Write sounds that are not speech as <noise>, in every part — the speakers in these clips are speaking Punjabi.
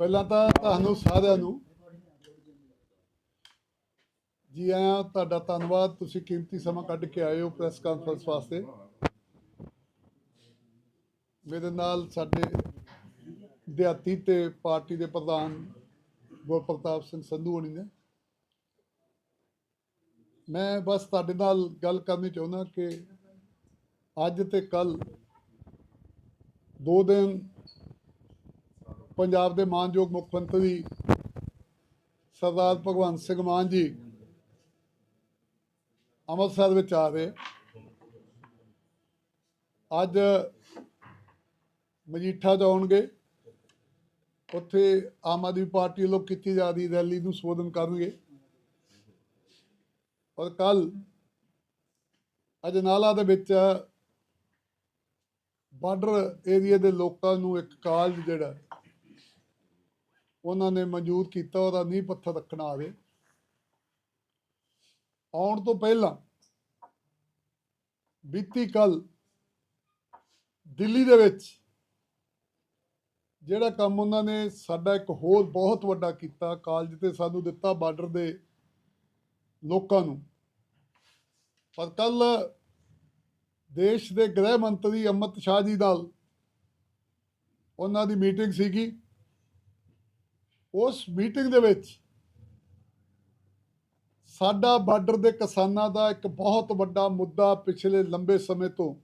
ਪਹਿਲਾਂ ਤਾਂ ਤੁਹਾਨੂੰ ਸਾਰਿਆਂ ਨੂੰ ਜੀ ਆਇਆਂ, ਤੁਹਾਡਾ ਧੰਨਵਾਦ। ਤੁਸੀਂ ਕੀਮਤੀ ਸਮਾਂ ਕੱਢ ਕੇ ਆਏ ਹੋ ਪ੍ਰੈਸ ਕਾਨਫਰੰਸ ਵਾਸਤੇ। ਮੇਰੇ ਨਾਲ ਸਾਡੇ ਦਿਹਾਤੀ ਤੇ ਪਾਰਟੀ ਦੇ ਪ੍ਰਧਾਨ ਗੁਰਪ੍ਰਤਾਪ ਸਿੰਘ ਸੰਧੂ ਹੋਣੀ ਨੇ। ਮੈਂ ਬਸ ਤੁਹਾਡੇ ਨਾਲ ਗੱਲ ਕਰਨੀ ਚਾਹੁੰਦਾ ਕਿ ਅੱਜ ਤੇ ਕੱਲ ਦੋ ਦਿਨ ਪੰਜਾਬ ਦੇ ਮਾਨਯੋਗ ਮੁੱਖ ਮੰਤਰੀ ਸਰਦਾਰ ਭਗਵੰਤ ਸਿੰਘ ਮਾਨ ਜੀ ਅੰਮ੍ਰਿਤਸਰ ਵਿੱਚ ਆ ਰਹੇ। ਅੱਜ ਮਜੀਠਾ ਜਾਣਗੇ ਉੱਥੇ ਆਮ ਆਦਮੀ ਪਾਰਟੀ ਵੱਲੋਂ ਕੀਤੀ ਜਾ ਰਹੀ ਰੈਲੀ ਨੂੰ ਸੰਬੋਧਨ ਕਰਨਗੇ। ਔਰ ਕੱਲ ਅਜਨਾਲਾ ਦੇ ਵਿੱਚ ਬਾਰਡਰ ਏਰੀਆ ਦੇ ਲੋਕਾਂ ਨੂੰ ਇੱਕ ਕਾਲਜ ਜਿਹੜਾ ਉਹਨਾਂ ਨੇ ਮਨਜ਼ੂਰ ਕੀਤਾ ਉਹਦਾ ਨੀਂਹ ਪੱਥਰ ਰੱਖਣਾ ਆਵੇ। ਆਉਣ ਤੋਂ ਪਹਿਲਾਂ ਬੀਤੀ ਕੱਲ ਦਿੱਲੀ ਦੇ ਵਿੱਚ ਜਿਹੜਾ ਕੰਮ ਉਹਨਾਂ ਨੇ ਸਾਡਾ ਇੱਕ ਹੋਰ ਬਹੁਤ ਵੱਡਾ ਕੀਤਾ, ਕਾਲਜ ਤੇ ਸਾਨੂੰ ਦਿੱਤਾ ਬਾਰਡਰ ਦੇ ਲੋਕਾਂ ਨੂੰ। ਪਰ ਕੱਲ ਦੇਸ਼ ਦੇ ਗ੍ਰਹਿ ਮੰਤਰੀ ਅਮਿਤ ਸ਼ਾਹ ਜੀ ਨਾਲ ਉਹਨਾਂ ਦੀ ਮੀਟਿੰਗ ਸੀਗੀ। ਉਸ ਮੀਟਿੰਗ ਦੇ ਵਿੱਚ ਸਾਡਾ ਬਾਰਡਰ ਦੇ ਕਿਸਾਨਾਂ ਦਾ ਇੱਕ ਬਹੁਤ ਵੱਡਾ ਮੁੱਦਾ ਪਿਛਲੇ ਲੰਬੇ ਸਮੇਂ ਤੋਂ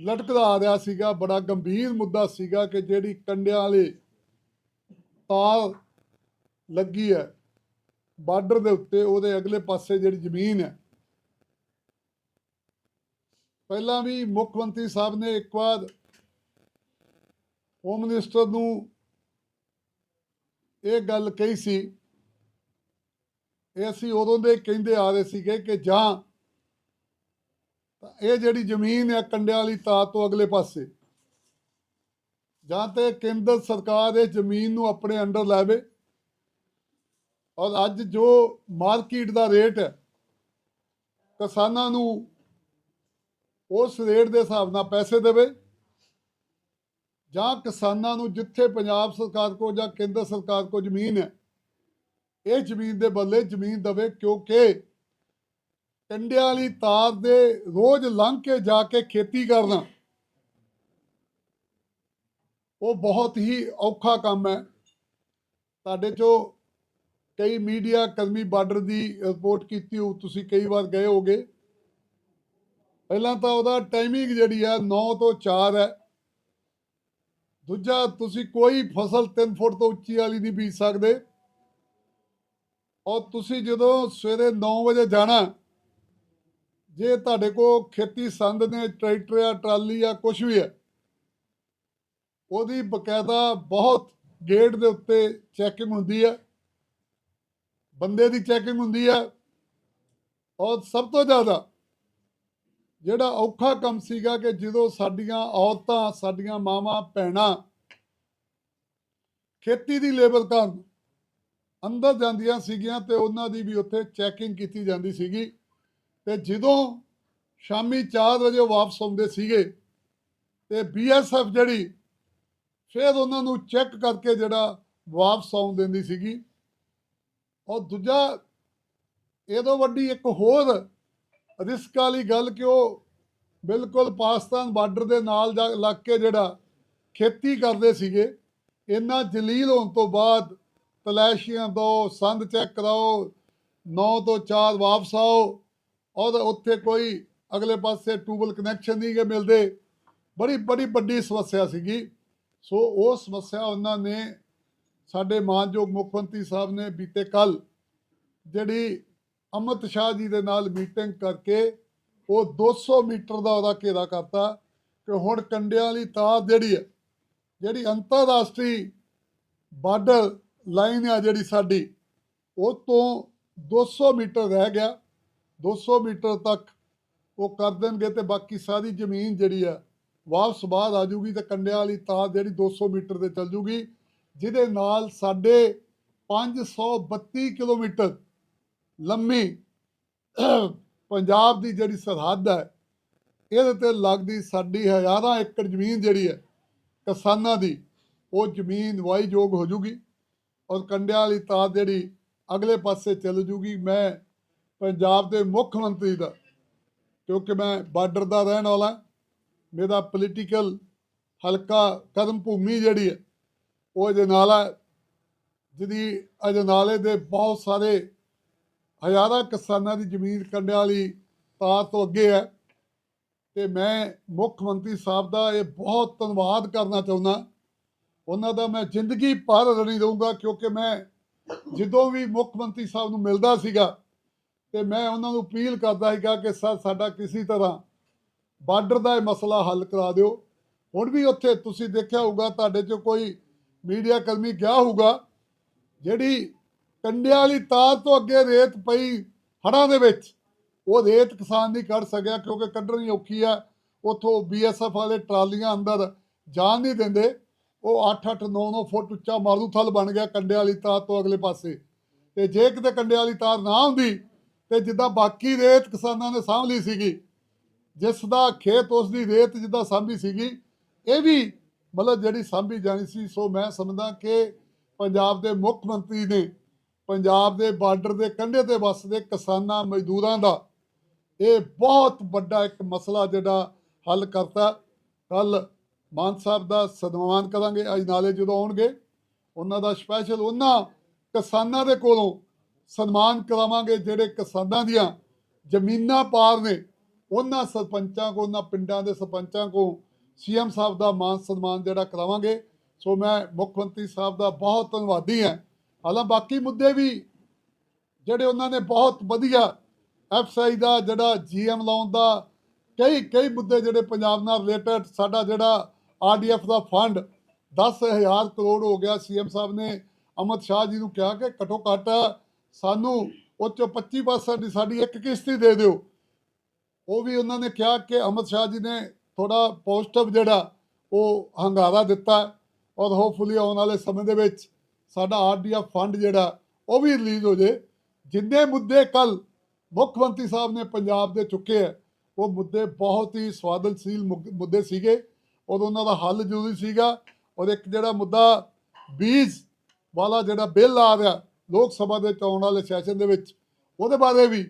ਲਟਕਦਾ ਆ ਰਿਹਾ ਸੀਗਾ, ਬੜਾ ਗੰਭੀਰ ਮੁੱਦਾ ਸੀਗਾ ਕਿ ਜਿਹੜੀ ਕੰਡਿਆਂ ਵਾਲੇ ਤਾਲ ਲੱਗੀ ਹੈ ਬਾਰਡਰ ਦੇ ਉੱਤੇ ਉਹਦੇ ਅਗਲੇ ਪਾਸੇ ਜਿਹੜੀ ਜ਼ਮੀਨ ਹੈ। ਪਹਿਲਾਂ ਵੀ ਮੁੱਖ ਮੰਤਰੀ ਸਾਹਿਬ ਨੇ ਇੱਕ ਵਾਰ ਹੋਮ ਮਿਨਿਸਟਰ ਨੂੰ ਇਹ ਗੱਲ ਕਹੀ ਸੀ, ਇਹ ਅਸੀਂ ਉਦੋਂ ਦੇ ਕਹਿੰਦੇ ਆ ਰਹੇ ਸੀਗੇ ਕਿ ਜਾਂ ਤਾਂ ਇਹ ਜਿਹੜੀ ਜ਼ਮੀਨ ਹੈ ਕੰਡਿਆਂ ਵਾਲੀ ਤਾਰ ਤੋਂ ਅਗਲੇ ਪਾਸੇ, ਜਾਂ ਤੇ ਕੇਂਦਰ ਸਰਕਾਰ ਇਹ ਜ਼ਮੀਨ ਨੂੰ ਆਪਣੇ ਅੰਡਰ ਲੈਵੇ। ਔਰ ਅੱਜ ਜੋ ਮਾਰਕੀਟ ਦਾ ਰੇਟ ਹੈ, ਕਿਸਾਨਾਂ ਨੂੰ ਉਸ ਰੇਟ ਦੇ ਹਿਸਾਬ ਨਾਲ ਪੈਸੇ ਦੇਵੇ। ਜਾਂ ਕਿਸਾਨਾਂ ਨੂੰ ਜਿੱਥੇ ਪੰਜਾਬ ਸਰਕਾਰ ਕੋ ਜਾਂ ਕੇਂਦਰ ਸਰਕਾਰ ਕੋ ਜ਼ਮੀਨ ਹੈ, ਇਹ ਜ਼ਮੀਨ ਦੇ ਬਦਲੇ ਜ਼ਮੀਨ ਦਵੇ ਕਿਉਂਕਿ ਕੰਡਿਆਂ ਵਾਲੀ ਤਾਰ ਦੇ ਰੋਜ਼ ਲੰਘ ਕੇ ਜਾ ਕੇ ਖੇਤੀ ਕਰਨਾ, ਉਹ ਬਹੁਤ ਹੀ ਔਖਾ ਕੰਮ ਹੈ। ਤੁਹਾਡੇ ਚੋਂ ਕਈ ਮੀਡੀਆ ਕਰਮੀ ਬਾਰਡਰ ਦੀ ਰਿਪੋਰਟ ਕੀਤੀ ਹੋ ਤੁਸੀਂ ਕਈ ਵਾਰ ਗਏ ਹੋਗੇ। ਪਹਿਲਾਂ ਤਾਂ ਉਹਦਾ ਟਾਈਮਿੰਗ ਜਿਹੜੀ ਹੈ 9 ਤੋਂ 4 ਹੈ। ਦੂਜਾ, ਤੁਸੀਂ ਕੋਈ ਫਸਲ 3 ਫੁੱਟ ਤੋਂ ਉੱਚੀ ਵਾਲੀ ਨਹੀਂ ਬੀਜ ਸਕਦੇ। ਔਰ ਤੁਸੀਂ ਜਦੋਂ ਸਵੇਰੇ 9 ਵਜੇ ਜਾਣਾ, ਜੇ ਤੁਹਾਡੇ ਕੋ ਖੇਤੀ ਸੰਦ ਨੇ, ਟਰੈਕਟਰ ਆ, ਟਰਾਲੀ ਆ ਕੁਝ ਵੀ ਹੈ ਉਹਦੀ ਬਕਾਇਦਾ ਬਹੁਤ ਗੇਟ ਦੇ ਉੱਤੇ ਚੈਕਿੰਗ ਹੁੰਦੀ ਹੈ ਬੰਦੇ ਦੀ ਚੈਕਿੰਗ ਹੁੰਦੀ ਹੈ ਔਰ ਸਭ ਤੋਂ ਜ਼ਿਆਦਾ ਜਿਹੜਾ ਔਖਾ ਕੰਮ ਸੀਗਾ ਕਿ ਜਦੋਂ ਸਾਡੀਆਂ ਔਰਤਾਂ, ਸਾਡੀਆਂ ਮਾਵਾਂ, ਭੈਣਾਂ ਖੇਤੀ ਦੀ ਲੇਬਰ ਕਰਨ ਅੰਦਰ ਜਾਂਦੀਆਂ ਸੀਗੀਆਂ ਤੇ ਉਹਨਾਂ ਦੀ ਵੀ ਉੱਥੇ ਚੈਕਿੰਗ ਕੀਤੀ ਜਾਂਦੀ ਸੀਗੀ ਤੇ ਜਦੋਂ ਸ਼ਾਮੀ 4 ਵਜੇ ਵਾਪਸ ਆਉਂਦੇ ਸੀਗੇ ਤੇ ਬੀਐਸਐਫ ਜਿਹੜੀ ਫਿਰ ਉਹਨਾਂ ਨੂੰ ਚੈੱਕ ਕਰਕੇ ਜਿਹੜਾ ਵਾਪਸ ਆਉਣ ਦਿੰਦੀ ਸੀਗੀ। ਔਰ ਦੂਜਾ, ਇਹਦੋਂ ਵੱਡੀ ਇੱਕ ਹੋਰ ਰਿਸਕ ਵਾਲੀ ਗੱਲ ਕਿ ਉਹ ਬਿਲਕੁਲ ਪਾਕਿਸਤਾਨ ਬਾਰਡਰ ਦੇ ਨਾਲ ਜਾ ਲੱਗ ਕੇ ਜਿਹੜਾ ਖੇਤੀ ਕਰਦੇ ਸੀਗੇ ਇੰਨਾ ਜਲੀਲ ਹੋਣ ਤੋਂ ਬਾਅਦ ਤਲਾਸ਼ੀਆਂ ਦੋ, ਸੰਦ ਚੈੱਕ ਕਰਾਓ 9 ਤੋਂ 4 ਵਾਪਸ ਆਓ, ਔਰ ਉੱਥੇ ਕੋਈ ਅਗਲੇ ਪਾਸੇ ਟੂਬਲ ਕਨੈਕਸ਼ਨ ਨਹੀਂ ਗੇ ਮਿਲਦੇ। ਬੜੀ ਬੜੀ ਵੱਡੀ ਸਮੱਸਿਆ ਸੀਗੀ। ਸੋ ਉਹ ਸਮੱਸਿਆ ਉਹਨਾਂ ਨੇ ਸਾਡੇ ਮਾਨਯੋਗ ਮੁੱਖ ਮੰਤਰੀ ਸਾਹਿਬ ਨੇ ਬੀਤੇ ਕੱਲ ਜਿਹੜੀ ਅਮਿਤ ਸ਼ਾਹ ਜੀ ਦੇ ਨਾਲ ਮੀਟਿੰਗ ਕਰਕੇ ਉਹ 200 ਮੀਟਰ ਦਾ ਉਹਦਾ ਘੇਰਾ ਕਰਤਾ ਕਿ ਹੁਣ ਕੰਡਿਆਂ ਵਾਲੀ ਤਾਰ ਜਿਹੜੀ ਹੈ, ਜਿਹੜੀ ਅੰਤਰਰਾਸ਼ਟਰੀ ਬਾਰਡਰ ਲਾਈਨ ਆ ਜਿਹੜੀ ਸਾਡੀ, ਉਹ ਤੋਂ 200 ਮੀਟਰ ਰਹਿ ਗਿਆ। 200 ਮੀਟਰ ਤੱਕ ਉਹ ਕਰ ਦੇਣਗੇ ਤੇ ਬਾਕੀ ਸਾਰੀ ਜ਼ਮੀਨ ਜਿਹੜੀ ਆ ਵਾਪਸ ਬਾਅਦ ਆ ਜੂਗੀ ਤੇ ਕੰਡਿਆਂ ਵਾਲੀ ਤਾਰ ਜਿਹੜੀ 200 ਮੀਟਰ ਤੇ ਚੱਲ ਜੂਗੀ ਜਿਹਦੇ ਨਾਲ ਸਾਡੇ 532 ਕਿਲੋਮੀਟਰ ਲੰਮੀ ਪੰਜਾਬ ਦੀ ਜਿਹੜੀ ਸਰਹੱਦ ਹੈ, ਇਹਦੇ ਤੇ ਲੱਗਦੀ ਸਾਡੀ ਹਜ਼ਾਰਾਂ ਏਕੜ ਜ਼ਮੀਨ ਜਿਹੜੀ ਹੈ, ਕਿਸਾਨਾਂ ਦੀ, ਉਹ ਜ਼ਮੀਨ ਵਾਹੀਯੋਗ ਹੋ ਜੂਗੀ ਔਰ ਕੰਡਿਆਂ ਵਾਲੀ ਤਾਰ ਜਿਹੜੀ ਅਗਲੇ ਪਾਸੇ ਚੱਲ ਜੂਗੀ। ਮੈਂ ਪੰਜਾਬ ਦੇ ਮੁੱਖ ਮੰਤਰੀ ਦਾ, ਕਿਉਂਕਿ ਮੈਂ ਬਾਰਡਰ ਦਾ ਰਹਿਣ ਵਾਲਾ, ਮੇਰਾ ਪੋਲੀਟੀਕਲ ਹਲਕਾ ਕਦਮ ਭੂਮੀ ਜਿਹੜੀ ਹੈ, ਉਹ ਅਜਨਾਲਾ ਜਿਹਦੀ ਅਜਨਾਲੇ ਦੇ ਬਹੁਤ ਸਾਰੇ ਹਜ਼ਾਰਾਂ ਕਿਸਾਨਾਂ ਦੀ ਜ਼ਮੀਨ ਕੰਡਿਆਂ ਵਾਲੀ ਤਾਰ ਤੋਂ ਅੱਗੇ ਹੈ। ਤੇ ਮੈਂ ਮੁੱਖ ਮੰਤਰੀ ਸਾਹਿਬ ਦਾ ਇਹ ਬਹੁਤ ਧੰਨਵਾਦ ਕਰਨਾ ਚਾਹੁੰਦਾ। ਉਹਨਾਂ ਦਾ ਮੈਂ ਜ਼ਿੰਦਗੀ ਭਰ ਰਣੀ ਰਹੂੰਗਾ, ਕਿਉਂਕਿ ਮੈਂ ਜਦੋਂ ਵੀ ਮੁੱਖ ਮੰਤਰੀ ਸਾਹਿਬ ਨੂੰ ਮਿਲਦਾ ਸੀਗਾ ਤੇ ਮੈਂ ਉਹਨਾਂ ਨੂੰ ਅਪੀਲ ਕਰਦਾ ਸੀਗਾ ਕਿ ਸਰ, ਸਾਡਾ ਕਿਸੇ ਤਰ੍ਹਾਂ ਬਾਰਡਰ ਦਾ ਇਹ ਮਸਲਾ ਹੱਲ ਕਰਾ ਦਿਓ। ਹੁਣ ਵੀ ਉੱਥੇ ਤੁਸੀਂ ਦੇਖਿਆ ਹੋਊਗਾ, ਤੁਹਾਡੇ 'ਚ ਕੋਈ ਮੀਡੀਆ ਕਰਮੀ ਗਿਆ ਹੋਊਗਾ, ਜਿਹੜੀ ਕੰਡਿਆਂ ਵਾਲੀ ਤਾਰ ਤੋਂ ਅੱਗੇ ਰੇਤ ਪਈ ਹੜ੍ਹਾਂ ਦੇ ਵਿੱਚ। ਉਹ ਰੇਤ ਕਿਸਾਨ ਨਹੀਂ ਕੱਢ ਸਕਿਆ ਕਿਉਂਕਿ ਕੱਢਣੀ ਔਖੀ ਆ। ਉਥੋਂ ਬੀਐਸਐਫ ਵਾਲੇ ਟਰਾਲੀਆਂ ਅੰਦਰ ਜਾਣ ਨਹੀਂ ਦਿੰਦੇ। ਉਹ 8-8 9-9 ਫੁੱਟ ਉੱਚਾ ਮਾਰੂਥਲ ਬਣ ਗਿਆ ਕੰਡਿਆਂ ਵਾਲੀ ਤਾਰ ਤੋਂ ਅਗਲੇ ਪਾਸੇ। ਤੇ ਜੇ ਕਿਤੇ ਕੰਡਿਆਂ ਵਾਲੀ ਤਾਰ ਨਾ ਹੁੰਦੀ ਤੇ ਜਿੱਦਾਂ ਬਾਕੀ ਰੇਤ ਕਿਸਾਨਾਂ ਨੇ ਸਾਂਭ ਲਈ ਸੀਗੀ, ਜਿਸ ਦਾ ਖੇਤ ਉਸ ਦੀ ਰੇਤ ਜਿੱਦਾਂ ਸਾਂਭੀ ਸੀਗੀ, ਇਹ ਵੀ ਮਤਲਬ ਜਿਹੜੀ ਸਾਂਭੀ ਜਾਣੀ ਸੀ। ਸੋ ਮੈਂ ਸਮਝਦਾ ਕਿ ਪੰਜਾਬ ਦੇ ਮੁੱਖ ਮੰਤਰੀ ਨੇ ਪੰਜਾਬ ਦੇ ਬਾਰਡਰ ਦੇ ਕੰਢੇ ਤੇ ਵੱਸਦੇ ਕਿਸਾਨਾਂ ਮਜ਼ਦੂਰਾਂ ਦਾ ਇਹ ਬਹੁਤ ਵੱਡਾ ਇੱਕ ਮਸਲਾ ਜਿਹੜਾ ਹੱਲ ਕਰਤਾ। ਕੱਲ ਮਾਨ ਸਾਹਿਬ ਦਾ ਸਨਮਾਨ ਕਰਾਂਗੇ, ਅੱਜ ਨਾਲੇ ਜਦੋਂ ਆਉਣਗੇ, ਉਹਨਾਂ ਦਾ ਸਪੈਸ਼ਲ ਉਹਨਾਂ ਕਿਸਾਨਾਂ ਦੇ ਕੋਲੋਂ ਸਨਮਾਨ ਕਰਾਵਾਂਗੇ, ਜਿਹੜੇ ਕਿਸਾਨਾਂ ਦੀਆਂ ਜ਼ਮੀਨਾਂ ਪਾਰ ਨੇ, ਉਹਨਾਂ ਸਰਪੰਚਾਂ ਕੋ ਉਹਨਾਂ ਪਿੰਡਾਂ ਦੇ ਸਰਪੰਚਾਂ ਕੋ ਸੀਐਮ ਸਾਹਿਬ ਦਾ ਮਾਨ ਸਨਮਾਨ ਜਿਹੜਾ ਕਰਾਵਾਂਗੇ। ਸੋ ਮੈਂ ਮੁੱਖ ਮੰਤਰੀ ਸਾਹਿਬ ਦਾ ਬਹੁਤ ਧੰਨਵਾਦੀ ਹਾਂ। ਹਾਲਾਂ ਬਾਕੀ ਮੁੱਦੇ ਵੀ ਜਿਹੜੇ ਉਹਨਾਂ ਨੇ ਬਹੁਤ ਵਧੀਆ ਐਫਸੀਆਈ ਦਾ, ਜਿਹੜਾ ਜੀਐਮ ਲਾਉਣ ਦਾ, ਕਈ ਕਈ ਮੁੱਦੇ ਜਿਹੜੇ ਪੰਜਾਬ ਨਾਲ ਰਿਲੇਟਡ ਸਾਡਾ ਜਿਹੜਾ ਆਰਡੀਐਫ ਦਾ ਫੰਡ 10000 ਕਰੋੜ ਹੋ ਗਿਆ ਸੀਐਮ ਸਾਹਿਬ ਨੇ। ਅਮਿਤ ਸ਼ਾਹ ਜੀ ਨੂੰ ਕਿਹਾ ਕਿ ਘਟੋ ਘੱਟ ਸਾਨੂੰ ਉਹ 'ਚੋਂ 25% ਦੀ ਸਾਡੀ ਇੱਕ ਕਿਸ਼ਤੀ ਦੇ ਦਿਓ। ਉਹ ਵੀ ਉਹਨਾਂ ਨੇ ਕਿਹਾ ਕਿ ਅਮਿਤ ਸ਼ਾਹ ਜੀ ਨੇ ਥੋੜਾ ਪੋਜ਼ਿਟਿਵ ਜਿਹੜਾ ਉਹ ਹੰਗਾਰਾ ਦਿੱਤਾ ਔਰ ਹੋਪਫੁਲੀ ਆਉਣ ਵਾਲੇ ਸਮੇਂ ਦੇ ਵਿੱਚ ਸਾਡਾ ਆਰਡੀਐਫ ਫੰਡ ਜਿਹੜਾ, ਉਹ ਵੀ ਰਿਲੀਜ਼ ਹੋ ਜੇ। ਜਿੰਨੇ ਮੁੱਦੇ ਕੱਲ ਮੁੱਖ ਮੰਤਰੀ ਸਾਹਿਬ ਨੇ ਪੰਜਾਬ ਦੇ ਚੁੱਕੇ ਆ, ਉਹ ਮੁੱਦੇ ਬਹੁਤ ਹੀ ਸਵਾਦਨਸ਼ੀਲ ਮੁੱਦੇ ਸੀਗੇ। ਔਰ ਉਹਨਾਂ ਦਾ ਹੱਲ ਜ਼ਰੂਰੀ ਸੀਗਾ ਔਰ ਇੱਕ ਜਿਹੜਾ ਮੁੱਦਾ ਬੀਜ ਵਾਲਾ ਜਿਹੜਾ ਬਿੱਲ ਆ ਰਿਹਾ ਲੋਕ ਸਭਾ ਦੇ ਚੋਣ ਵਾਲੇ ਸੈਸ਼ਨ ਦੇ ਵਿੱਚ, ਉਹਦੇ ਬਾਰੇ ਵੀ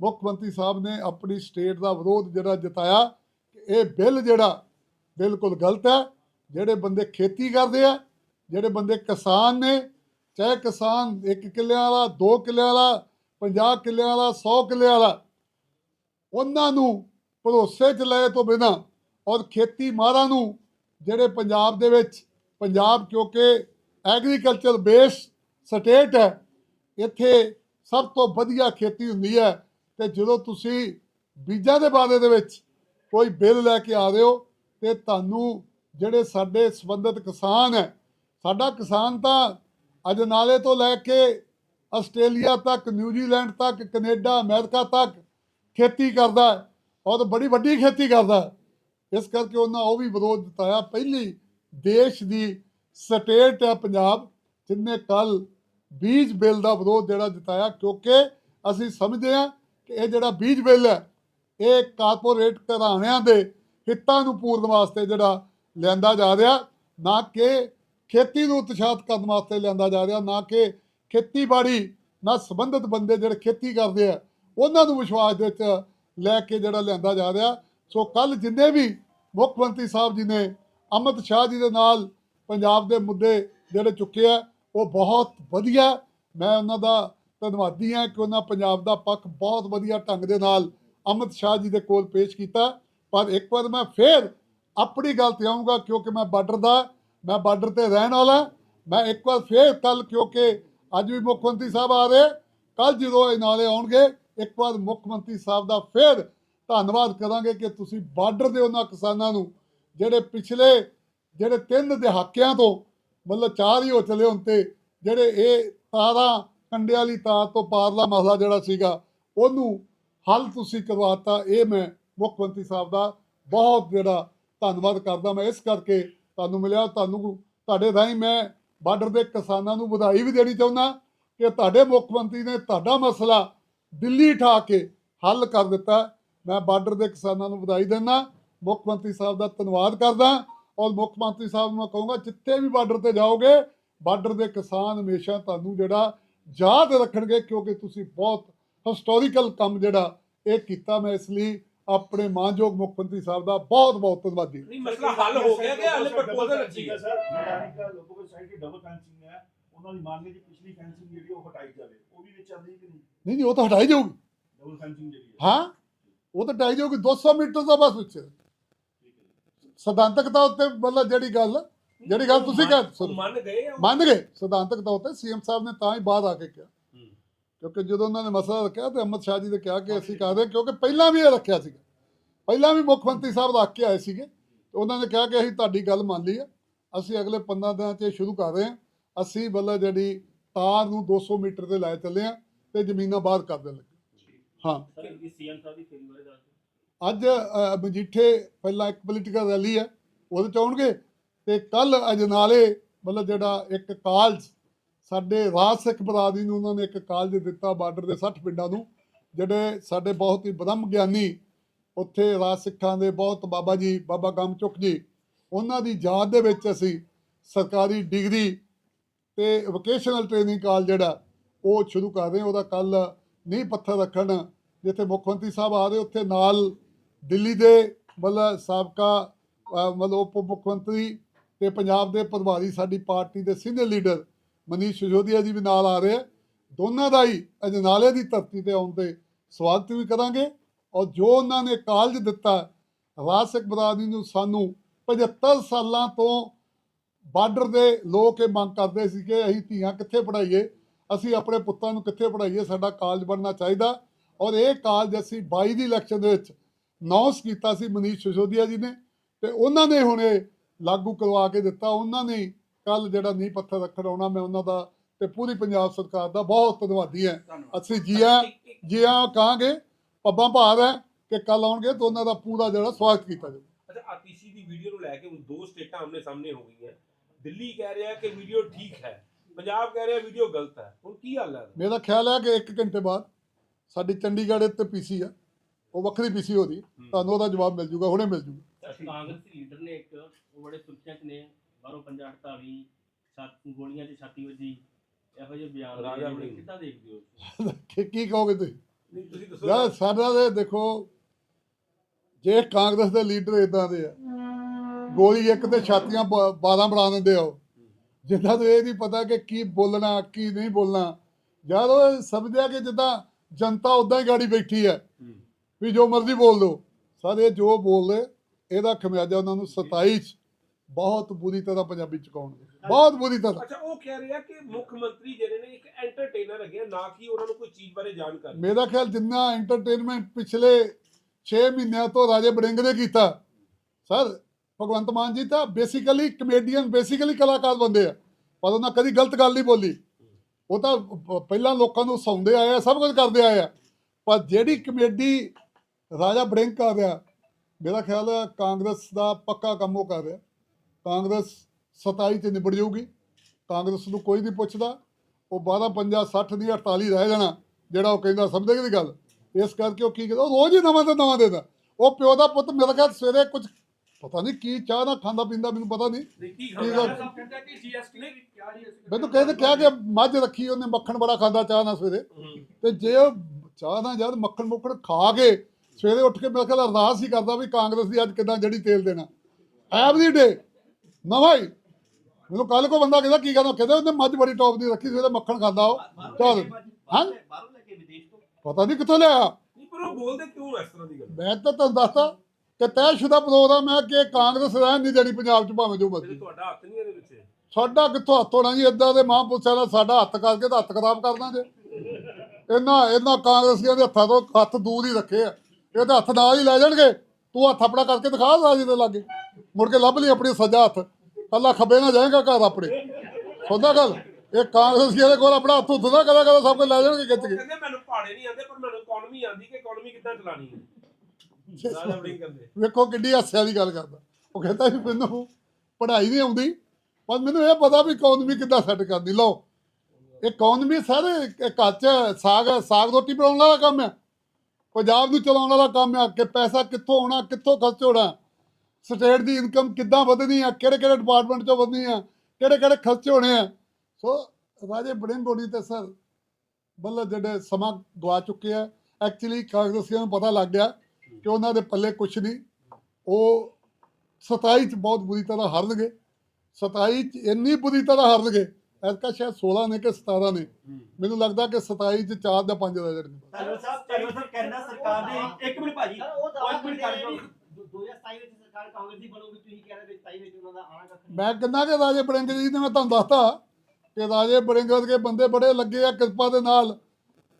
ਮੁੱਖ ਮੰਤਰੀ ਸਾਹਿਬ ਨੇ ਆਪਣੀ ਸਟੇਟ ਦਾ ਵਿਰੋਧ ਜਿਹੜਾ ਜਤਾਇਆ ਕਿ ਇਹ ਬਿੱਲ ਜਿਹੜਾ ਬਿਲਕੁਲ ਗਲਤ ਹੈ। ਜਿਹੜੇ ਬੰਦੇ ਖੇਤੀ ਕਰਦੇ ਆ ਜਿਹੜੇ ਬੰਦੇ ਕਿਸਾਨ ਨੇ, ਚਾਹੇ ਕਿਸਾਨ ਇੱਕ ਕਿੱਲਿਆਂ ਵਾਲਾ, ਦੋ ਕਿੱਲਿਆਂ ਵਾਲਾ 50 ਕਿੱਲਿਆਂ ਵਾਲਾ 100 ਕਿੱਲਿਆਂ ਵਾਲਾ, ਉਹਨਾਂ ਨੂੰ ਭਰੋਸੇ 'ਚ ਲਏ ਤੋਂ ਬਿਨਾ ਔਰ ਖੇਤੀ ਮਾਰਾਂ ਨੂੰ ਜਿਹੜੇ ਪੰਜਾਬ ਦੇ ਵਿੱਚ, ਪੰਜਾਬ ਕਿਉਂਕਿ ਐਗਰੀਕਲਚਰ ਬੇਸ ਸਟੇਟ ਹੈ, ਇੱਥੇ ਸਭ ਤੋਂ ਵਧੀਆ ਖੇਤੀ ਹੁੰਦੀ ਹੈ ਤੇ ਜਦੋਂ ਤੁਸੀਂ ਬੀਜਾਂ ਦੇ ਬਾਰੇ ਦੇ ਵਿੱਚ ਕੋਈ ਬਿੱਲ ਲੈ ਕੇ ਆ ਰਹੇ ਹੋ, ਤੇ ਤੁਹਾਨੂੰ ਜਿਹੜੇ ਸਾਡੇ ਸੰਬੰਧਿਤ ਕਿਸਾਨ ਹੈ ਸਾਡਾ ਕਿਸਾਨ ਤਾਂ ਅਜਨਾਲੇ ਤੋਂ ਲੈ ਕੇ ਆਸਟ੍ਰੇਲੀਆ ਤੱਕ, ਨਿਊਜ਼ੀਲੈਂਡ ਤੱਕ, ਕੈਨੇਡਾ, ਅਮਰੀਕਾ ਤੱਕ ਖੇਤੀ ਕਰਦਾ ਹੈ। ਔਰ ਬੜੀ ਵੱਡੀ ਖੇਤੀ ਕਰਦਾ ਹੈ। ਇਸ ਕਰਕੇ ਉਹਨਾਂ ਉਹ ਵੀ ਵਿਰੋਧ ਜਤਾਇਆ। ਪਹਿਲੀ ਦੇਸ਼ ਦੀ ਸਟੇਟ ਹੈ ਪੰਜਾਬ, ਜਿਨੇ ਕੱਲ ਬੀਜ ਬਿੱਲ ਦਾ ਵਿਰੋਧ ਜਿਹੜਾ ਜਤਾਇਆ, ਕਿਉਂਕਿ ਅਸੀਂ ਸਮਝਦੇ ਹਾਂ ਕਿ ਇਹ ਜਿਹੜਾ ਬੀਜ ਬਿੱਲ ਹੈ, ਇਹ ਕਾਰਪੋਰੇਟ ਘਰਾਣਿਆਂ ਦੇ ਹਿੱਤਾਂ ਨੂੰ ਪੂਰਨ ਵਾਸਤੇ ਜਿਹੜਾ ਲਿਆਂਦਾ ਜਾ ਰਿਹਾ। ਨਾ ਕਿ ਖੇਤੀ ਨੂੰ ਉਤਸ਼ਾਹਤ ਕਰਨ ਵਾਸਤੇ ਲਿਆਂਦਾ ਜਾ ਰਿਹਾ, ਨਾ ਕਿ ਖੇਤੀਬਾੜੀ ਨਾਲ ਸੰਬੰਧਿਤ ਬੰਦੇ ਜਿਹੜੇ ਖੇਤੀ ਕਰਦੇ ਆ, ਉਹਨਾਂ ਨੂੰ ਵਿਸ਼ਵਾਸ ਦੇ ਵਿੱਚ ਲੈ ਕੇ ਜਿਹੜਾ ਲਿਆਂਦਾ ਜਾ ਰਿਹਾ। ਸੋ ਕੱਲ ਜਿੰਨੇ ਵੀ ਮੁੱਖ ਮੰਤਰੀ ਸਾਹਿਬ ਜੀ ਨੇ ਅਮਿਤ ਸ਼ਾਹ ਜੀ ਦੇ ਨਾਲ ਪੰਜਾਬ ਦੇ ਮੁੱਦੇ ਜਿਹੜੇ ਚੁੱਕੇ ਆ, ਉਹ ਬਹੁਤ ਵਧੀਆ। ਮੈਂ ਉਹਨਾਂ ਦਾ ਧੰਨਵਾਦੀ ਹਾਂ ਕਿ ਉਹਨਾਂ ਪੰਜਾਬ ਦਾ ਪੱਖ ਬਹੁਤ ਵਧੀਆ ਢੰਗ ਦੇ ਨਾਲ ਅਮਿਤ ਸ਼ਾਹ ਜੀ ਦੇ ਕੋਲ ਪੇਸ਼ ਕੀਤਾ। ਪਰ ਇੱਕ ਵਾਰ ਮੈਂ ਫੇਰ ਆਪਣੀ ਗੱਲ ਤੇ ਆਉਂਗਾ ਕਿਉਂਕਿ ਮੈਂ ਬਾਰਡਰ ਦਾ ਮੈਂ ਬਾਰਡਰ ਤੇ ਰਹਿਣ ਵਾਲਾ, ਮੈਂ ਇੱਕ ਵਾਰ ਫੇਰ ਕੱਲ ਕਿਉਂਕਿ ਅੱਜ ਵੀ ਮੁੱਖ ਮੰਤਰੀ ਸਾਹਿਬ ਆ ਰਹੇ ਕੱਲ ਜਦੋਂ ਇਹ ਨਾਲੇ ਆਉਣਗੇ, ਇੱਕ ਵਾਰ ਮੁੱਖ ਮੰਤਰੀ ਸਾਹਿਬ ਦਾ ਫੇਰ ਧੰਨਵਾਦ ਕਰਾਂਗੇ ਕਿ ਤੁਸੀਂ ਬਾਰਡਰ ਦੇ ਉਹਨਾਂ ਕਿਸਾਨਾਂ ਨੂੰ, ਜਿਹੜੇ ਪਿਛਲੇ, ਜਿਹੜੇ ਤਿੰਨ ਦਹਾਕਿਆਂ ਤੋਂ, ਮਤਲਬ ਚਾਰ ਹੀ ਹੋ ਚਲੇ ਹੁਣ ਤੇ, ਜਿਹੜੇ ਇਹ ਤਾਰਾਂ ਕੰਡੇ ਵਾਲੀ ਤਾਰ ਤੋਂ ਪਾਰਲਾ ਮਸਲਾ ਜਿਹੜਾ ਸੀਗਾ, ਉਹਨੂੰ ਹੱਲ ਤੁਸੀਂ ਕਰਵਾਤਾ, ਇਹ ਮੈਂ ਮੁੱਖ ਮੰਤਰੀ ਸਾਹਿਬ ਦਾ ਬਹੁਤ ਜਿਹੜਾ ਧੰਨਵਾਦ ਕਰਦਾ ਮੈਂ ਇਸ ਕਰਕੇ ਤੁਹਾਨੂੰ ਮਿਲਿਆ, ਤੁਹਾਨੂੰ ਤੁਹਾਡੇ ਰਾਹੀਂ ਮੈਂ ਬਾਰਡਰ ਦੇ ਕਿਸਾਨਾਂ ਨੂੰ ਵਧਾਈ ਵੀ ਦੇਣੀ ਚਾਹੁੰਦਾ ਕਿ ਤੁਹਾਡੇ ਮੁੱਖ ਮੰਤਰੀ ਨੇ ਤੁਹਾਡਾ ਮਸਲਾ ਦਿੱਲੀ ਠਾ ਕੇ ਹੱਲ ਕਰ ਦਿੱਤਾ। ਮੈਂ ਬਾਰਡਰ ਦੇ ਕਿਸਾਨਾਂ ਨੂੰ ਵਧਾਈ ਦਿੰਦਾ, ਮੁੱਖ ਮੰਤਰੀ ਸਾਹਿਬ ਦਾ ਧੰਨਵਾਦ ਕਰਦਾ ਔਰ ਮੁੱਖ ਮੰਤਰੀ ਸਾਹਿਬ ਨੂੰ ਮੈਂ ਕਹੂੰਗਾ, ਜਿੱਥੇ ਵੀ ਬਾਰਡਰ ਤੇ ਜਾਓਗੇ, ਬਾਰਡਰ ਦੇ ਕਿਸਾਨ ਹਮੇਸ਼ਾ ਤੁਹਾਨੂੰ ਜਿਹੜਾ ਯਾਦ ਰੱਖਣਗੇ ਕਿਉਂਕਿ ਤੁਸੀਂ ਬਹੁਤ ਹਿਸਟੋਰੀਕਲ ਕੰਮ ਜਿਹੜਾ ਇਹ ਕੀਤਾ ਮੈਂ ਇਸ ਲਈ ਆਪਣੇ ਮਾਨਯੋਗ ਮੁੱਖ ਮੰਤਰੀ ਸਾਹਿਬ ਦਾ ਬਹੁਤ ਬਹੁਤ ਧੰਨਵਾਦੀ ਨਹੀਂ ਮਸਲਾ ਹੱਲ ਹੋ ਗਿਆ ਕਿ ਹਲੇ ਪ੍ਰਪੋਜ਼ਲ ਰੱਖੀ ਹੈ ਸਰ ਮੈਕੈਨੀਕਲ ਲੋਕੋ ਸਾਈਡ ਦੀ ਡਬਲ ਫੈਂਸਿੰਗ ਹੈ। ਉਹਨਾਂ ਦੀ ਮੰਨ ਲਈ ਜੀ ਪਿਛਲੀ ਫੈਂਸਿੰਗ ਜਿਹੜੀ ਉਹ ਹਟਾਈ ਜਾਵੇ। ਉਹ ਵੀ ਵਿੱਚ ਆਉਂਦੀ ਕਿ ਨਹੀਂ? ਨਹੀਂ ਨਹੀਂ ਉਹ ਤਾਂ ਹਟਾਈ ਜਾਊਗੀ। ਡਬਲ ਫੈਂਸਿੰਗ ਜਿਹੜੀ ਹੈ। ਹਾਂ? ਉਹ ਤਾਂ ਹਟਾਈ ਜਾਊਗੀ 200 ਮੀਟਰ ਦਾ ਬਸ ਵਿੱਚ। ਠੀਕ ਹੈ ਸਿਧਾਂਤਕਤਾ ਉੱਤੇ ਮਤਲਬ ਜਿਹੜੀ ਗੱਲ ਜਿਹੜੀ ਗੱਲ ਤੁਸੀਂ ਕਹਿ ਉਹ ਮੰਨ ਗਏ ਆ? ਮੰਨ ਗਏ। ਸਿਧਾਂਤਕਤਾ ਉੱਤੇ ਸੀਐਮ ਸਾਹਿਬ ਨੇ ਤਾਂ ਹੀ ਬਾਅਦ ਆ ਕੇ ਕਿਹਾ। ਕਿਉਂਕਿ ਜਦੋਂ ਉਹਨਾਂ ਨੇ ਮਸਲਾ ਰੱਖਿਆ ਤੇ ਅਮਰ ਸ਼ਾਹ ਜੀ ਨੇ ਕਿਹਾ ਕਿ ਅਸੀਂ ਕਰਦੇ ਕਿਉਂਕਿ ਪਹਿਲਾਂ ਵੀ ਇਹ ਰੱਖਿਆ ਸੀਗਾ। ਪਹਿਲਾਂ ਵੀ ਮੁੱਖ ਮੰਤਰੀ ਸਾਹਿਬ ਰੱਖ ਕੇ ਆਏ ਸੀਗੇ। ਤੇ ਉਹਨਾਂ ਨੇ ਕਿਹਾ ਕਿ ਅਸੀਂ ਤੁਹਾਡੀ ਗੱਲ ਮੰਨ ਲਈ ਹੈ ਅਸੀਂ ਅਗਲੇ 15 ਦਿਨਾਂ 'ਚ ਇਹ ਸ਼ੁਰੂ ਕਰ ਰਹੇ ਹਾਂ। ਅਸੀਂ ਮਤਲਬ ਜਿਹੜੀ ਤਾਰ ਨੂੰ 200 ਮੀਟਰ ਤੇ ਲੈ ਚੱਲੇ ਹਾਂ ਤੇ ਜ਼ਮੀਨਾਂ ਬਾਹਰ ਕਰ ਦੇਣ ਲੱਗੇ। ਹਾਂ। ਅੱਜ ਮਜੀਠੇ ਪਹਿਲਾਂ ਇੱਕ ਪੋਲੀਟੀਕਲ ਰੈਲੀ ਹੈ ਉਹਦੇ ਚ ਆਉਣਗੇ। ਤੇ ਕੱਲ ਅਜਨਾਲੇ ਮਤਲਬ ਜਿਹੜਾ ਇੱਕ ਕਾਲਜ ਸਾਡੇ ਰਾਜ ਸਿੱਖ ਬਰਾਦਰੀ ਨੂੰ ਉਹਨਾਂ ਨੇ ਇੱਕ ਕਾਲਜ ਦਿੱਤਾ ਬਾਰਡਰ ਦੇ 60 ਪਿੰਡਾਂ ਨੂੰ, ਜਿਹੜੇ ਸਾਡੇ ਬਹੁਤ ਹੀ ਬ੍ਰਹਮ ਗਿਆਨੀ ਉੱਥੇ ਰਾਜ ਸਿੱਖਾਂ ਦੇ ਬਹੁਤ ਬਾਬਾ ਜੀ, ਬਾਬਾ ਗਮਚੁਕ ਜੀ, ਉਹਨਾਂ ਦੀ ਯਾਦ ਦੇ ਵਿੱਚ ਅਸੀਂ ਸਰਕਾਰੀ ਡਿਗਰੀ ਤੇ ਵੋਕੇਸ਼ਨਲ ਟ੍ਰੇਨਿੰਗ ਕਾਲ ਜਿਹੜਾ, ਉਹ ਸ਼ੁਰੂ ਕਰ ਰਹੇ ਉਹਦਾ ਕੱਲ ਨੀਂਹ ਪੱਥਰ ਰੱਖਣ ਜਿੱਥੇ ਮੁੱਖ ਮੰਤਰੀ ਸਾਹਿਬ ਆ ਰਹੇ, ਉੱਥੇ ਨਾਲ ਦਿੱਲੀ ਦੇ ਮਤਲਬ ਸਾਬਕਾ ਮਤਲਬ ਉਪ ਮੁੱਖ ਮੰਤਰੀ ਤੇ ਪੰਜਾਬ ਦੇ ਪ੍ਰਭਾਰੀ, ਸਾਡੀ ਪਾਰਟੀ ਦੇ ਸੀਨੀਅਰ ਲੀਡਰ ਮਨੀਸ਼ ਸਿਸੋਦੀਆ ਜੀ ਵੀ ਨਾਲ ਆ ਰਹੇ ਆ। ਦੋਨਾਂ ਦਾ ਹੀ ਅਜਨਾਲੇ ਦੀ ਧਰਤੀ ਤੇ ਆਉਣ ਤੇ ਸਵਾਗਤ ਵੀ ਕਰਾਂਗੇ। ਔਰ ਜੋ ਉਹਨਾਂ ਨੇ ਕਾਲਜ ਦਿੱਤਾ, ਰਾਜ ਸਿੱਖ ਬਰਾਦਰੀ ਨੂੰ ਸਾਨੂੰ 75 ਸਾਲਾਂ ਤੋਂ ਬਾਰਡਰ ਦੇ ਲੋਕ ਇਹ ਮੰਗ ਕਰਦੇ ਸੀ ਕਿ ਅਸੀਂ ਧੀਆਂ ਕਿੱਥੇ ਪੜਾਈਏ ਅਸੀਂ ਆਪਣੇ ਪੁੱਤਾਂ ਨੂੰ ਕਿੱਥੇ ਪੜਾਈਏ ਸਾਡਾ ਕਾਲਜ ਬਣਨਾ ਚਾਹੀਦਾ। ਔਰ ਇਹ ਕਾਲਜ ਅਸੀਂ 22 ਦੀ ਇਲੈਕਸ਼ਨ ਦੇ ਵਿੱਚ ਅਨਾਉਂਸ ਕੀਤਾ ਸੀ ਮਨੀਸ਼ ਸਿਸੋਦੀਆ ਜੀ ਨੇ। ਤੇ ਉਹਨਾਂ ਨੇ ਹੁਣ ਇਹ ਲਾਗੂ ਕਰਵਾ ਕੇ ਦਿੱਤਾ। ਉਹਨਾਂ ਨੇ ਕੱਲ ਜਿਹੜਾ ਨੀਂਹ ਪੱਥਰ ਰੱਖਣ ਆਉਣਾ ਮੈਂ ਉਹਨਾਂ ਦਾ ਤੇ ਪੂਰੀ ਪੰਜਾਬ ਸਰਕਾਰ ਦਾ ਬਹੁਤ ਧੰਨਵਾਦੀ ਹਾਂ। ਅਸੀਂ ਜੀਆਂ ਇੱਕ- ਇੱਕ- ਜੀਆਂ ਕਹਾਂਗੇ ਪੱਬਾਂ ਭਾਰ ਹੈ ਕਿ ਕੱਲ ਆਉਣਗੇ ਤਾਂ ਉਹਨਾਂ ਦਾ ਪੂਰਾ ਜਿਹੜਾ ਸਵਾਗਤ ਕੀਤਾ ਜਾਵੇ ਅੱਛਾ ਆਤੀਸ਼ੀ ਦੀ ਵੀਡੀਓ ਨੂੰ ਲੈ ਕੇ ਹੁਣ ਦੋ ਸਟੇਟਾਂ ਆਮਨੇ ਸਾਹਮਣੇ ਹੋ ਗਈਆਂ। ਦਿੱਲੀ ਕਹਿ ਰਿਹਾ ਕਿ ਵੀਡੀਓ ਠੀਕ ਹੈ ਪੰਜਾਬ ਕਹਿ ਰਿਹਾ ਵੀਡੀਓ ਗਲਤ ਹੈ। ਹੁਣ ਕੀ ਹਾਲ ਹੈ ਮੇਰਾ ਖਿਆਲ ਹੈ ਕਿ 1 ਘੰਟੇ ਬਾਅਦ ਸਾਡੀ ਚੰਡੀਗੜ੍ਹ ਤੇ ਪੀਸੀ ਆ ਉਹ ਵੱਖਰੀ ਪੀਸੀ ਹੋਦੀ ਤੁਹਾਨੂੰ ਉਹਦਾ ਜਵਾਬ ਮਿਲ ਜੂਗਾ ਹੁਣੇ ਮਿਲ ਜੂਗਾ ਕਾਂਗਰਸੀ ਲੀਡਰ ਨੇ ਇੱਕ ਉਹ ਬੜੇ ਸੁਰਖੀਆਂ 'ਚ ਨੇ। ਬਾਹਰੋਂ 50 48 ਛਾਤ ਗੋਲੀਆਂ 'ਚ ਛਾਤੀ ਵੱਜੀ ਇਹੋ ਜਿਹੇ ਬਿਆਨ ਦੇ ਰਾਜਾ। ਵੜਿੰਗ। ਕਿੱਦਾਂ ਦੇਖਦੇ ਹੋ ਕੀ ਕੀ ਕਹੋਗੇ ਤੁਸੀਂ ਨਹੀਂ ਤੁਸੀਂ ਦੱਸੋ ਯਾਰ ਸਾਡਾ ਦੇ ਦੇਖੋ ਜੇ ਕਾਂਗਰਸ ਦੇ ਲੀਡਰ ਇਦਾਂ ਦੇ ਆ ਗੋਲੀ ਇੱਕ ਤੇ ਛਾਤੀਆਂ 12 ਬਣਾ ਦਿੰਦੇ ਆ ਉਹ ਜਿੱਦਾਂ ਤੋਂ ਇਹ ਨਹੀਂ ਪਤਾ ਕਿ ਕੀ ਬੋਲਣਾ ਕੀ ਨਹੀਂ ਬੋਲਣਾ ਯਾਰ ਉਹ ਸਮਝਿਆ ਕਿ ਜਿੱਦਾਂ ਜਨਤਾ ਉਦਾਂ ਹੀ ਗਾੜੀ ਬੈਠੀ ਹੈ ਹੂੰ। ਵੀ ਜੋ ਮਰਜ਼ੀ ਬੋਲ ਦੋ ਸਾਰੇ ਜੋ ਬੋਲਦੇ ਇਹਦਾ ਖਮਿਆਜਾ ਉਹਨਾਂ ਨੂੰ 27 ਚ ਬਹੁਤ ਬੁਰੀ ਤਰ੍ਹਾਂ ਪੰਜਾਬੀ ਚੁਕਾਉਣਗੇ ਬਹੁਤ ਬੁਰੀ ਤਰ੍ਹਾਂ। ਅੱਛਾ ਉਹ ਕਹਿ ਰਿਹਾ ਕਿ ਮੁੱਖ ਮੰਤਰੀ ਜਿਹੜੇ ਨੇ ਇੱਕ ਐਂਟਰਟੇਨਰ ਹੈਗੇ ਨਾ ਕਿ ਉਹਨਾਂ ਨੂੰ ਕੋਈ ਚੀਜ਼ ਬਾਰੇ ਜਾਣਕਾਰੀ। ਮੇਰਾ ਖਿਆਲ ਜਿੰਨਾ ਐਂਟਰਟੇਨਮੈਂਟ ਪਿਛਲੇ 6 ਮਹੀਨਿਆਂ ਤੋਂ ਰਾਜੇ ਬੜਿੰਗ ਨੇ ਕੀਤਾ ਸਰ ਭਗਵੰਤ ਮਾਨ ਜੀ ਤਾਂ ਬੇਸਿਕਲੀ ਕਮੇਡੀਅਨ ਬੇਸਿਕਲੀ ਕਲਾਕਾਰ ਬੰਦੇ ਆ ਪਰ ਉਹਨਾਂ ਕਦੀ ਗਲਤ ਗੱਲ ਨਹੀਂ ਬੋਲੀ। ਉਹ ਤਾਂ ਪਹਿਲਾਂ ਲੋਕਾਂ ਨੂੰ ਹਸਾਉਂਦੇ ਆਏ ਆ ਸਭ ਕੁਝ ਕਰਦੇ ਆਏ ਆ। ਪਰ ਜਿਹੜੀ ਕਮੇਡੀ ਰਾਜਾ ਬੜਿੰਗ ਕਰ ਰਿਹਾ ਮੇਰਾ ਖਿਆਲ ਹੈ ਕਾਂਗਰਸ ਦਾ ਪੱਕਾ ਕੰਮ ਉਹ ਕਰ ਰਿਹਾ। ਕਾਂਗਰਸ 27 ਚ ਨਿਬੜ ਜਾਊਗੀ। ਕਾਂਗਰਸ ਨੂੰ ਕੋਈ ਨਹੀਂ ਪੁੱਛਦਾ। ਉਹ 12 50 60 ਦੀ 48 ਰਹਿ ਜਾਣਾ ਜਿਹੜਾ ਉਹ ਕਹਿੰਦਾ ਸਮਝਦੇ ਕਿ ਗੱਲ? ਇਸ ਕਰਕੇ ਉਹ ਕੀ ਕਹਿੰਦਾ ਉਹ ਰੋਜ਼ ਹੀ ਨਵਾਂ ਤੋਂ ਨਵਾਂ ਦੇਦਾ। ਉਹ ਪਿਓ ਦਾ ਪੁੱਤ ਮੇਰੇ ਖਿਆਲ ਸਵੇਰੇ ਕੁਝ ਪਤਾ ਨਹੀਂ ਕੀ ਚਾਹ ਨਾ ਖਾਂਦਾ ਪੀਂਦਾ ਮੈਨੂੰ ਪਤਾ ਨਹੀਂ ਕੀ ਕਹਿੰਦਾ ਕਿ ਜੀਐਸਟੀ ਨੇ ਕਿਹਾ ਜੀ ਅਸੀਂ ਮੈਨੂੰ ਕਹਿੰਦੇ ਕਿਹਾ ਕਿ ਮੱਝ ਰੱਖੀ ਉਹਨੇ ਮੱਖਣ ਬੜਾ ਖਾਂਦਾ ਚਾਹ ਨਾਲ ਸਵੇਰੇ। ਤੇ ਜੇ ਉਹ ਚਾਹ ਨਾਲ ਜਦ ਮੱਖਣ ਮੁੱਖਣ ਖਾ ਕੇ ਸਵੇਰੇ ਉੱਠ ਕੇ ਮੇਰੇ ਖਿਆਲ ਅਰਦਾਸ ਹੀ ਕਰਦਾ ਵੀ ਕਾਂਗਰਸ ਦੀ ਅੱਜ ਕਿਦਾਂ ਜੜੀ ਤੇਲ ਦੇਣਾ। ਐਵਰੀ ਡੇ ਨਵਾਂ ਹੀ ਮੈਨੂੰ ਕੱਲ ਕੋ ਬੰਦਾ ਕਹਿੰਦਾ ਕੀ ਕਹਿੰਦਾ ਕਹਿੰਦਾ ਉਹਨੇ ਮੱਝ ਬੜੀ ਟੌਪ ਦੀ ਰੱਖੀ ਸਵੇਰੇ ਮੱਖਣ ਖਾਂਦਾ ਉਹ। ਦੇ। ਹਾਂ? ਬਾਹਰੋਂ ਲੈ ਕੇ ਵਿਦੇਸ਼ ਤੋਂ। ਪਤਾ ਨਹੀਂ ਕਿੱਥੋਂ ਲਿਆ। ਨਹੀਂ ਪਰ ਉਹ ਬੋਲਦੇ ਕਿਉਂ ਇਸ ਤਰ੍ਹਾਂ ਦੀ ਗੱਲ? ਮੈਂ ਤਾਂ ਤੁਹਾਨੂੰ ਦੱਸਦਾ ਕਿ ਤੈਅਸ਼ੁਦਾ ਪ੍ਰੋਗਰਾਮ ਹੈ ਕਿ ਕਾਂਗਰਸ ਰਹਿਣ ਨਹੀਂ ਦੇਣੀ ਪੰਜਾਬ 'ਚ ਭਾਵੇਂ ਜੋ ਮਰਜ਼ੀ। ਤੁਹਾਡਾ ਹੱਥ ਨਹੀਂ ਇਹਦੇ ਵਿੱਚ? ਸਾਡਾ ਕਿੱਥੋਂ ਹੱਥ ਹੋਣਾ ਜੀ? ਇਦਾਂ ਦੇ ਮਹਾਂਪੁਰਸ਼ਾਂ ਦਾ ਸਾਡਾ ਹੱਥ ਕਰਕੇ ਤਾਂ ਹੱਥ ਖਰਾਬ ਕਰਨਾ ਜੇ ਇਹਨਾਂ ਇਹਨਾਂ ਕਾਂਗਰਸੀਆਂ ਦੇ ਹੱਥਾਂ ਤੋਂ ਹੱਥ ਦੂਰ ਹੀ ਰੱਖੇ ਆ। ਇਹ ਤਾਂ ਹੱਥ ਨਾਲ ਹੀ ਲੈ ਜਾਣਗੇ। ਤੂੰ ਹੱਥ ਆਪਣਾ ਕਰਕੇ ਦਿਖਾ ਰਾਜੀ ਦੇ ਲਾਗੇ। ਮੁੜ ਕੇ ਲੱਭ ਲਈ ਆਪਣੀ ਸੱਜਾ ਹੱਥ। ਕੱਲਾ ਖੱਬੇ ਨਾ ਜਾਏਗਾ ਘਰ ਆਪਣੇ। ਸੋਦਾ ਗੱਲ? ਇਹ ਕਾਂਗਰਸੀਆਂ ਦੇ ਕੋਲ ਆਪਣਾ ਹੱਥ ਉੱਠਦਾ ਕਦਾ ਕਦਾ ਸਭ ਕੁਝ ਲੈ ਜਾਣਗੇ ਖਿੱਚ ਕੇ। ਕਹਿੰਦੇ ਮੈਨੂੰ ਪਹਾੜੇ ਨਹੀਂ ਆਉਂਦੇ ਪਰ ਮੈਨੂੰ ਇਕਨੋਮੀ ਆਉਂਦੀ ਕਿ ਇਕਨੋਮੀ ਕਿੱਦਾਂ ਚਲਾਣੀ ਹੈ? <laughs> ਵੇਖੋ ਕਿੱਡੀ ਹਾਸਿਆਂ ਦੀ ਗੱਲ ਕਰਦਾ। ਉਹ ਕਹਿੰਦਾ ਵੀ ਮੈਨੂੰ ਪੜ੍ਹਾਈ ਨਹੀਂ ਆਉਂਦੀ ਪਰ ਮੈਨੂੰ ਇਹ ਪਤਾ ਵੀ ਇਕਨੋਮੀ ਕਿੱਦਾਂ ਸੈੱਟ ਕਰਨੀ ਲਓ ਇਕਨੋਮੀ ਸਾਰੇ ਘਰ 'ਚ ਸਾਗ ਸਾਗ ਰੋਟੀ ਬਣਾਉਣ ਵਾਲਾ ਕੰਮ ਹੈ। ਪੰਜਾਬ ਨੂੰ ਚਲਾਉਣ ਵਾਲਾ ਕੰਮ ਆ ਕਿ ਪੈਸਾ ਕਿੱਥੋਂ ਆਉਣਾ, ਕਿੱਥੋਂ ਖਰਚ ਹੋਣਾ? ਸਟੇਟ ਦੀ ਇਨਕਮ ਕਿੱਦਾਂ ਵਧਣੀ ਆ? ਕਿਹੜੇ ਕਿਹੜੇ ਡਿਪਾਰਟਮੈਂਟ 'ਚੋਂ ਵਧਣੀ ਆ? ਕਿਹੜੇ ਕਿਹੜੇ ਖਰਚੇ ਹੋਣੇ ਆ? ਸੋ ਰਾਜੇ ਬੜਿੰਗ ਹੋਣੀ ਤੇ ਸਰ ਮਤਲਬ ਜਿਹੜੇ ਸਮਾਂ ਗਵਾ ਚੁੱਕੇ ਆ। ਐਕਚੁਅਲੀ ਕਾਂਗਰਸੀਆਂ ਨੂੰ ਪਤਾ ਲੱਗ ਗਿਆ ਕਿ ਉਹਨਾਂ ਦੇ ਪੱਲੇ ਕੁਝ ਨਹੀਂ। ਉਹ 27 ਚ ਬਹੁਤ ਬੁਰੀ ਤਰ੍ਹਾਂ ਹਾਰਨਗੇ। 27 ਚ ਇੰਨੀ ਬੁਰੀ ਤਰ੍ਹਾਂ ਹਾਰਨਗੇ ਐਸਕਾ ਸ਼ਾਇਦ 16 ਨੇ ਕਿ 17 ਨੇ। ਮੈਨੂੰ ਲੱਗਦਾ ਕਿ 27 ਚ 4 ਜਾਂ 5 ਰਹਿ ਜਾਣਗੇ ਧੰਨਵਾਦ ਸਾਹਿਬ ਕੈਨੇਡਾ ਸਰਕਾਰ ਨੇ ਇੱਕ ਮਿੰਟ ਭਾਜੀ ਇੱਕ ਮਿੰਟ ਕਰ ਦਿਓ। ਨੇ 2027 ਵਿੱਚ ਸਰਕਾਰ ਕਾਂਗਰਸ ਦੀ ਬਣੂਗੀ ਤੁਸੀਂ ਕਹਿ ਰਹੇ ਹੋ 27 ਵਿੱਚ ਉਹਨਾਂ ਦਾ ਆਣਾ ਕੱਖ ਮੈਂ ਕਹਿੰਦਾ ਕਿ ਰਾਜੇ ਬੜਿੰਗ ਜੀ ਨੇ ਮੈਂ ਤੁਹਾਨੂੰ ਦੱਸਤਾ ਕਿ ਰਾਜੇ ਬੜਿੰਗ ਵਰਗੇ ਬੰਦੇ ਬੜੇ ਲੱਗੇ ਆ ਕਿਰਪਾ ਦੇ ਨਾਲ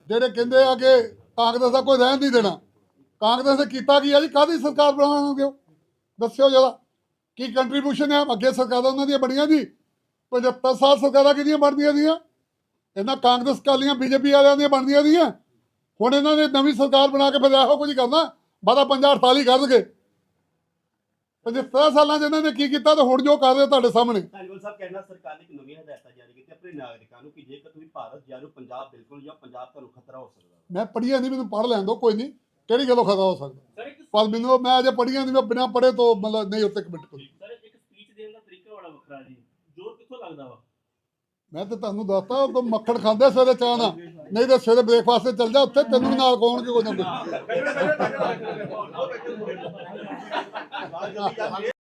ਜਿਹੜੇ ਕਹਿੰਦੇ ਆ ਕਿ ਕਾਂਗਰਸ ਦਾ ਕੋਈ ਰਹਿਣ ਨਹੀਂ ਦੇਣਾ। ਕਾਂਗਰਸ ਨੇ ਕੀਤਾ ਕੀ ਆ ਜੀ? ਕਾਹਦੀ ਸਰਕਾਰ ਬਣਾਉਣਗੇ ਦੱਸਿਓ ਜਰਾ। ਕੀ ਕੰਟਰੀਬਿਊਸ਼ਨ ਹੈ ਅੱਗੇ ਸਰਕਾਰਾਂ ਉਹਨਾਂ ਦੀਆਂ ਬਣੀਆਂ ਜੀ। 75 ਸਾਲ ਸਰਕਾਰਾਂ ਕਿਹਦੀਆਂ ਬਣਦੀਆਂ ਦੀਆਂ? ਇਹਨਾਂ ਕਾਂਗਰਸ ਕਾਲੀਆਂ ਬੀਜੇਪੀ ਵਾਲਿਆਂ ਦੀਆਂ ਬਣਦੀਆਂ ਦੀਆਂ। ਹੁਣ ਇਹਨਾਂ ਨੇ ਨਵੀਂ ਸਰਕਾਰ ਬਣਾ ਕੇ ਫਿਰ ਇਹੋ ਕੁਝ ਕਰਨਾ। ਬਾਰਾਂ 50 48 ਕਰਨਗੇ। 75 ਸਾਲਾਂ 'ਚ ਇਹਨਾਂ ਨੇ ਕੀ ਕੀਤਾ ਤੇ ਹੁਣ ਜੋ ਕਰ ਰਹੇ ਤੁਹਾਡੇ ਸਾਹਮਣੇ। ਧੰਨਵਾਦ ਸਾਹਿਬ ਕੈਨੇਡਾ ਸਰਕਾਰ ਨੇ ਇੱਕ ਨਵੀਂ ਹਦਾਇਤਾਂ ਜਾਰੀ ਕੀਤੀਆਂ ਆਪਣੇ ਨਾਗਰਿਕਾਂ ਨੂੰ ਕਿ ਜੇਕਰ ਤੁਸੀਂ ਭਾਰਤ ਜਾ ਪੰਜਾਬ ਬਿਲਕੁਲ ਜਾਂ ਪੰਜਾਬ ਤੁਹਾਨੂੰ ਖਤਰਾ ਹੋ ਸਕਦਾ। ਮੈਂ ਪੜ੍ਹੀਆਂ ਨਹੀਂ ਮੈਨੂੰ ਪੜ੍ਹ ਲੈਣ ਦੋ ਕੋਈ ਨਹੀਂ। ਕਿਹੜੀ ਗੱਲੋਂ ਖਤਰਾ ਹੋ ਸਕਦਾ? ਪਰ ਮੈਨੂੰ ਮੈਂ ਅਜੇ ਪੜ੍ਹੀਆਂ ਨਹੀਂ ਮੈਂ ਬਿਨਾਂ ਪੜ੍ਹੇ ਤੋਂ ਮਤਲਬ ਨਹੀਂ ਉੱਤੇ ਕਮਿਟ ਕੋਈ ਸਰ ਇੱਕ ਸਪੀਚ ਦੇਣ ਦਾ ਤਰੀਕਾ ਬੜਾ ਵੱਖਰਾ ਜੀ। ਕਿੱਥੋਂ ਲੱਗਦਾ ਵਾ? ਮੈਂ ਤਾਂ ਤੁਹਾਨੂੰ ਦੱਸਤਾ ਉਹ ਮੱਖਣ ਖਾਂਦੇ ਸਵੇਰੇ ਚਾਹ ਨਾਲ। ਨਹੀਂ ਤਾਂ ਸਵੇਰੇ ਬ੍ਰੇਕਫਾਸਟ ਤੇ ਚੱਲ ਜਾ ਉੱਥੇ ਤੈਨੂੰ ਵੀ ਨਾਲ ਬੈਠੋ। ਜਲਦੀ ਜਾਂਦੇ।